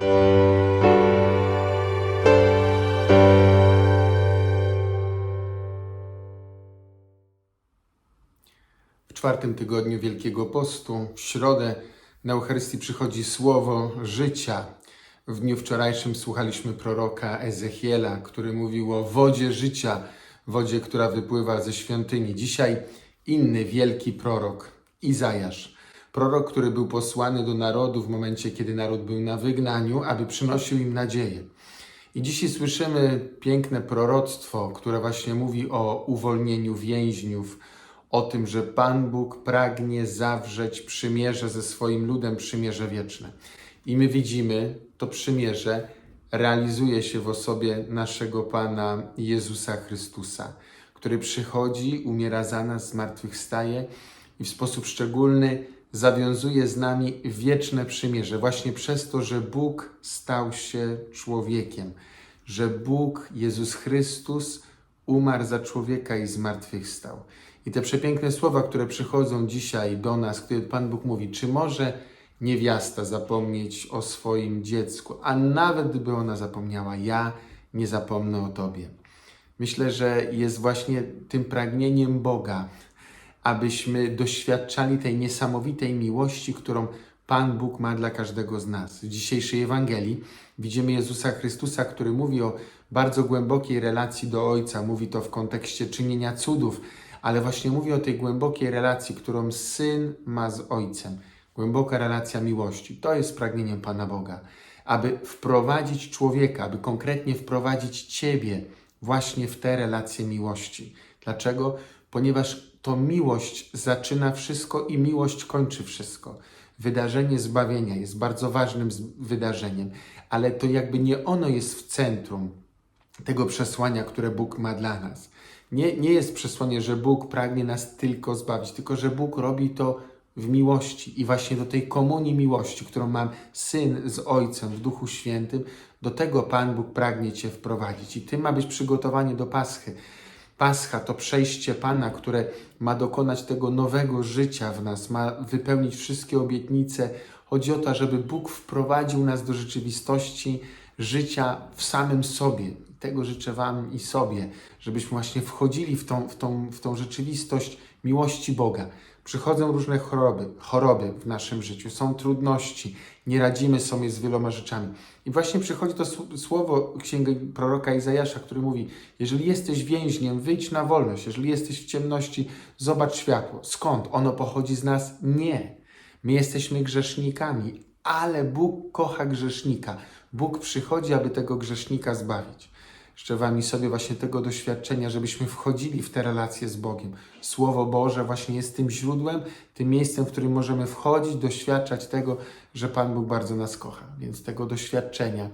W czwartym tygodniu Wielkiego Postu, w środę, na Eucharystii przychodzi słowo życia. W dniu wczorajszym słuchaliśmy proroka Ezechiela, który mówił o wodzie życia, wodzie, która wypływa ze świątyni. Dzisiaj inny wielki prorok, Izajasz. Prorok, który był posłany do narodu w momencie, kiedy naród był na wygnaniu, aby przynosił im nadzieję. I dzisiaj słyszymy piękne proroctwo, które właśnie mówi o uwolnieniu więźniów, o tym, że Pan Bóg pragnie zawrzeć przymierze ze swoim ludem, przymierze wieczne. I my widzimy, to przymierze realizuje się w osobie naszego Pana Jezusa Chrystusa, który przychodzi, umiera za nas, zmartwychwstaje i w sposób szczególny zawiązuje z nami wieczne przymierze, właśnie przez to, że Bóg stał się człowiekiem, że Bóg, Jezus Chrystus, umarł za człowieka i zmartwychwstał. I te przepiękne słowa, które przychodzą dzisiaj do nas, które Pan Bóg mówi, czy może niewiasta zapomnieć o swoim dziecku, a nawet gdyby ona zapomniała, ja nie zapomnę o Tobie. Myślę, że jest właśnie tym pragnieniem Boga, abyśmy doświadczali tej niesamowitej miłości, którą Pan Bóg ma dla każdego z nas. W dzisiejszej Ewangelii widzimy Jezusa Chrystusa, który mówi o bardzo głębokiej relacji do Ojca. Mówi to w kontekście czynienia cudów, ale właśnie mówi o tej głębokiej relacji, którą Syn ma z Ojcem. Głęboka relacja miłości. To jest pragnieniem Pana Boga, aby wprowadzić człowieka, aby konkretnie wprowadzić Ciebie właśnie w te relacje miłości. Dlaczego? Ponieważ to miłość zaczyna wszystko i miłość kończy wszystko. Wydarzenie zbawienia jest bardzo ważnym wydarzeniem, ale to jakby nie ono jest w centrum tego przesłania, które Bóg ma dla nas. Nie, nie jest przesłanie, że Bóg pragnie nas tylko zbawić, tylko że Bóg robi to w miłości i właśnie do tej komunii miłości, którą mam Syn z Ojcem w Duchu Świętym, do tego Pan Bóg pragnie Cię wprowadzić. I Ty ma być przygotowanie do Paschy. Pascha to przejście Pana, które ma dokonać tego nowego życia w nas, ma wypełnić wszystkie obietnice. Chodzi o to, żeby Bóg wprowadził nas do rzeczywistości życia w samym sobie. Tego życzę Wam i sobie, żebyśmy właśnie wchodzili w tą, w tą, w tą rzeczywistość miłości Boga. Przychodzą różne choroby, choroby w naszym życiu, są trudności, nie radzimy sobie z wieloma rzeczami. I właśnie przychodzi to sł- słowo księgi proroka Izajasza, który mówi: Jeżeli jesteś więźniem, wyjdź na wolność, jeżeli jesteś w ciemności, zobacz światło. Skąd? Ono pochodzi z nas? Nie. My jesteśmy grzesznikami, ale Bóg kocha grzesznika. Bóg przychodzi, aby tego grzesznika zbawić. Życzę Wam i sobie właśnie tego doświadczenia, żebyśmy wchodzili w te relacje z Bogiem. Słowo Boże właśnie jest tym źródłem, tym miejscem, w którym możemy wchodzić, doświadczać tego, że Pan Bóg bardzo nas kocha. Więc tego doświadczenia,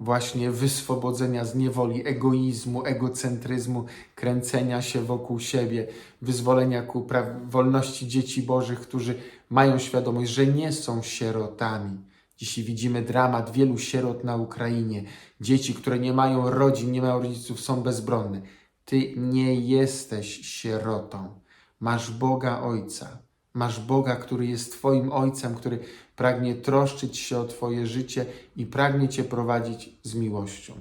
właśnie wyswobodzenia z niewoli, egoizmu, egocentryzmu, kręcenia się wokół siebie, wyzwolenia ku wolności dzieci Bożych, którzy mają świadomość, że nie są sierotami. Dzisiaj widzimy dramat wielu sierot na Ukrainie. Dzieci, które nie mają rodzin, nie mają rodziców, są bezbronne. Ty nie jesteś sierotą. Masz Boga Ojca. Masz Boga, który jest Twoim Ojcem, który pragnie troszczyć się o Twoje życie i pragnie Cię prowadzić z miłością.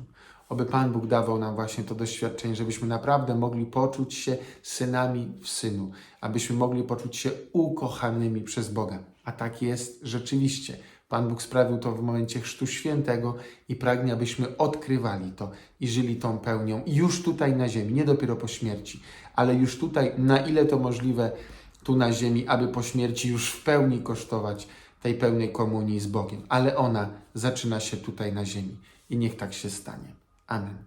Oby Pan Bóg dawał nam właśnie to doświadczenie, żebyśmy naprawdę mogli poczuć się synami w Synu, abyśmy mogli poczuć się ukochanymi przez Boga. A tak jest rzeczywiście. Pan Bóg sprawił to w momencie Chrztu Świętego i pragnie, abyśmy odkrywali to i żyli tą pełnią już tutaj na ziemi, nie dopiero po śmierci, ale już tutaj, na ile to możliwe, tu na ziemi, aby po śmierci już w pełni kosztować tej pełnej komunii z Bogiem. Ale ona zaczyna się tutaj na ziemi i niech tak się stanie. Amen.